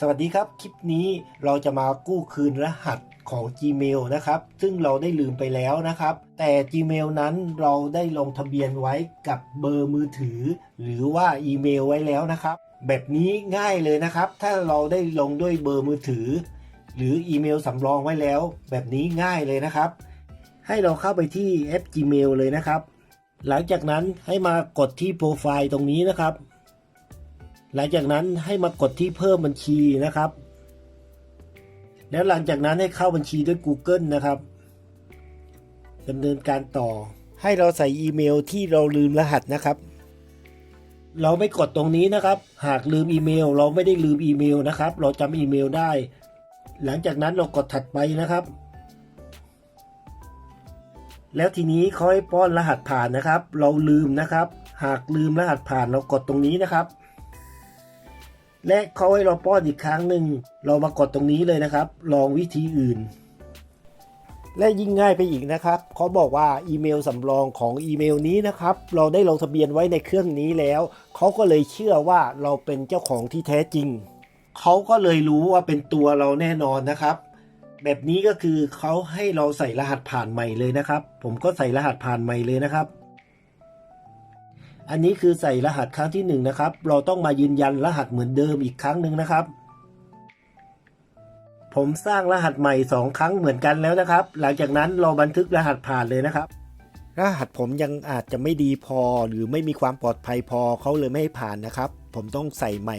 สวัสดีครับ คลิปนี้เราจะมากู้คืนรหัสของ Gmail นะครับ ซึ่งเราได้ลืมไปแล้วนะครับ แต่ Gmail นั้นเราได้ลงทะเบียนไว้กับเบอร์มือถือ หรือว่าอีเมลไว้แล้วนะครับ แบบนี้ง่ายเลยนะครับ ถ้าเราได้ลงด้วยเบอร์มือถือ หรืออีเมลสำรองไว้แล้ว แบบนี้ง่ายเลยนะครับ ให้เราเข้าไปที่แอป Gmail เลยนะครับ หลังจากนั้นให้มากดที่โปรไฟล์ตรงนี้นะครับ หลังจากนั้นให้มากดที่เพิ่มบัญชีนะครับ แล้วหลังจากนั้นให้เข้าบัญชีด้วย Google นะครับดำเนินการต่อ ให้เราใส่อีเมลที่เราลืมรหัสนะครับ เราไม่กดตรงนี้นะครับ หากลืมอีเมล เราไม่ได้ลืมอีเมลนะครับ เราจำอีเมลได้ หลังจากนั้นเรากดถัดไปนะครับ แล้วทีนี้เขาให้ป้อนรหัสผ่านนะครับ เราลืมนะครับ หากลืมรหัสผ่านเรากดตรงนี้นะครับ และเขาให้เราป้อนอีกครั้งหนึ่ง เรามากดตรงนี้เลยนะครับ ลองวิธีอื่น และยิ่งง่ายไปอีกนะครับเขาบอกว่าอีเมลสำรองของอีเมลนี้นะครับ เราได้ลงทะเบียนไว้ในเครื่องนี้แล้ว เขาก็เลยเชื่อว่าเราเป็นเจ้าของที่แท้จริง เขาก็เลยรู้ว่าเป็นตัวเราแน่นอนนะครับ แบบนี้ก็คือเขาให้เราใส่รหัสผ่านใหม่เลยนะครับ ผมก็ใส่รหัสผ่านใหม่เลยนะครับ อันนี้คือใส่รหัสครั้งที่หนึ่งนะครับ เราต้องมายืนยันรหัสเหมือนเดิมอีกครั้งหนึ่งนะครับ ผมสร้างรหัสใหม่สองครั้งเหมือนกันแล้วนะครับ หลังจากนั้นเราบันทึกรหัสผ่านเลยนะครับ รหัสผมยังอาจจะไม่ดีพอหรือไม่มีความปลอดภัยพอเขาเลยไม่ให้ผ่านนะครับ ผมต้องใส่ใหม่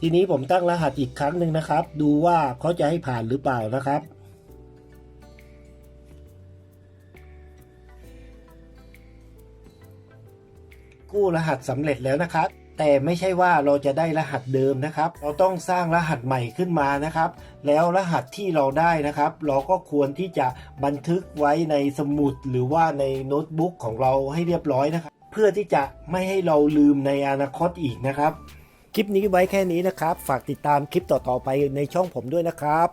ทีนี้ผมตั้งรหัสอีกครั้งหนึ่งนะครับ ดูว่าเขาจะให้ผ่านหรือเปล่านะครับ กู้รหัสสำเร็จแล้วนะครับ แต่ไม่ใช่ว่าเราจะได้รหัสเดิมนะครับ เราต้องสร้างรหัสใหม่ขึ้นมานะครับ แล้วรหัสที่เราได้นะครับ เราก็ควรที่จะบันทึกไว้ในสมุดหรือว่าในโน้ตบุ๊กของเราให้เรียบร้อยนะครับ เพื่อที่จะไม่ให้เราลืมในอนาคตอีกนะครับ คลิปนี้ไว้แค่นี้นะครับ ฝากติดตามคลิปต่อๆไปในช่องผมด้วยนะครับ